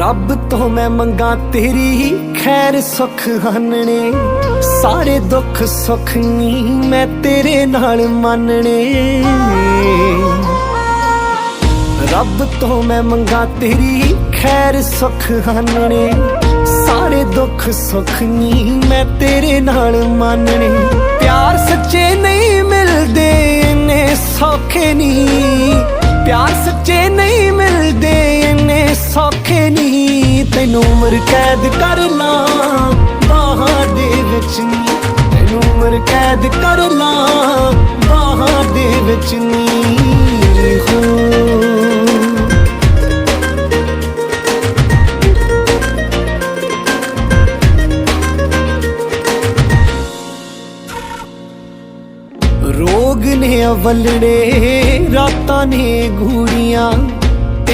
ਰੱਬ ਤੋਂ ਮੈਂ ਮੰਗਾ ਤੇਰੀ ਹੀ ਖੈਰ ਸੁਖ ਹਾਨਣੇ। ਸਾਰੇ ਦੁੱਖ ਸੁੱਖ ਨੀ ਮੈਂ ਤੇਰੇ ਨਾਲ ਮੰਨਣੇ। ਰੱਬ ਤੋਂ ਮੈਂ ਮੰਗਾ ਤੇਰੀ ਹੀ ਖੈਰ ਸੁਖ ਹਾਨਣੇ। ਸਾਰੇ ਦੁੱਖ ਸੁੱਖ ਨੀ ਮੈਂ ਤੇਰੇ ਨਾਲ ਮੰਨਣੇ। ਪਿਆਰ ਸੱਚੇ ਨਹੀਂ ਮਿਲਦੇ ਨੇ ਸੌਖੇ ਨਹੀਂ ਪਿਆਰ ਸੱਚੇ ਤੈਨੂੰ ਉਮਰ ਕੈਦ ਕਰ ਲਾਂ, ਬਾਹਾਂ ਦੇ ਵਿੱਚ ਨੀ। ਤੈਨੂੰ ਉਮਰ ਕੈਦ ਕਰ ਲਾਂ, ਬਾਹਾਂ ਦੇ ਵਿੱਚ ਨੀ। ਰੋਗ ਨੇ ਅਵਲੜੇ, ਰਾਤਾਂ ਨੇ ਗੂੜੀਆਂ।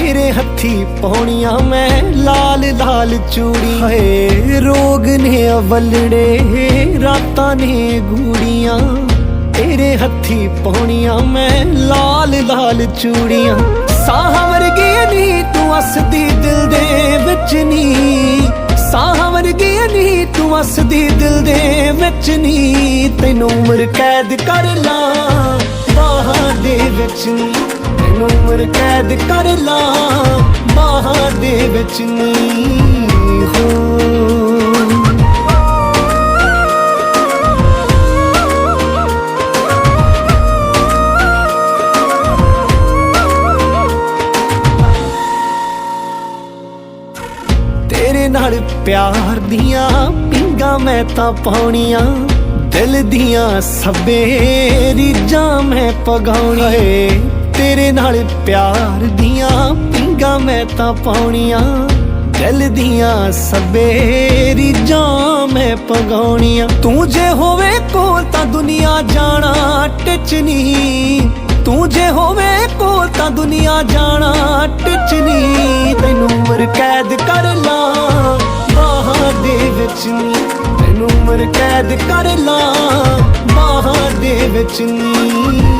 ਤੇਰੇ ਹੱਥੀ ਪਾਉਣੀਆਂ ਮੈਂ ਲਾਲ ਲਾਲ ਚੂੜੀ। ਹਏ, ਰੋਗ ਨੇ ਅਵਲੜੇ, ਰਾਤਾਂ ਨੇ ਗੂੜੀਆਂ। ਤੇਰੇ ਹੱਥੀ ਪਾਉਣੀਆਂ ਮੈਂ ਲਾਲ ਲਾਲ ਚੂੜੀਆਂ। ਸਾਹਾਂ ਵਰਗੀ ਨਹੀਂ ਤੂੰ ਅਸਦੀ ਦਿਲ ਦੇ ਵਿੱਚ ਨਹੀਂ ਸਾਹਾਂ ਵਰਗੀ ਨਹੀਂ ਤੂੰ ਵਸਦੀ ਦਿਲ ਦੇ ਵਿੱਚ ਨਹੀਂ ਤੈਨੂੰ ਉਮਰ ਕੈਦ ਕਰ ਲਾਂ। ਦੇ ਵਿੱਚ ਤੈਨੂੰ ਉਮਰ ਕੈਦ ਕਰ ਲਾ, ਬਾਹਾਂ ਦੇ ਵਿੱਚ ਨਹੀਂ ਹੋ ਤੇਰੇ ਨਾਲ ਪਿਆਰ ਦੀਆਂ ਪਿੰਗਾ ਮੈਂ ਤਾਂ ਪਾਉਣੀਆਂ। ਦਿਲ ਦੀਆਂ ਸਭੇ ਰੀਜਾਂ ਮੈਂ ਪਗਾਉਣੀਆਂ ਏ। ਤੇਰੇ ਨਾਲ ਪਿਆਰ ਦੀਆਂ ਪਿੰਗਾ ਮੈਂ ਤਾਂ ਪਾਉਣੀਆਂ। ਦਿਲ ਦੀਆਂ ਸਭੇ ਰੀਜਾਂ ਮੈਂ ਪਗਾਉਣੀਆਂ ਤੂੰ ਜੇ ਹੋਵੇ ਕੋਲ ਤਾਂ ਦੁਨੀਆ ਜਾਣਾ ਟਿਚਨੀ ਤੂੰ ਜੇ ਹੋਵੇ ਕੋਲ ਤਾਂ ਦੁਨੀਆ ਜਾਣਾ ਟਿਚਨੀ ਤੈਨੂੰ ਉਮਰ ਕੈਦ ਕਰ ਲਾਂ ਬਾਹਾਂ ਦੇ ਵਿੱਚ ਨੀ ਤੈਨੂੰ ਉਮਰ ਕੈਦ ਕਰ ਲਾਂ ਬਾਹਾਂ ਦੇ ਵਿੱਚ ਨੀ।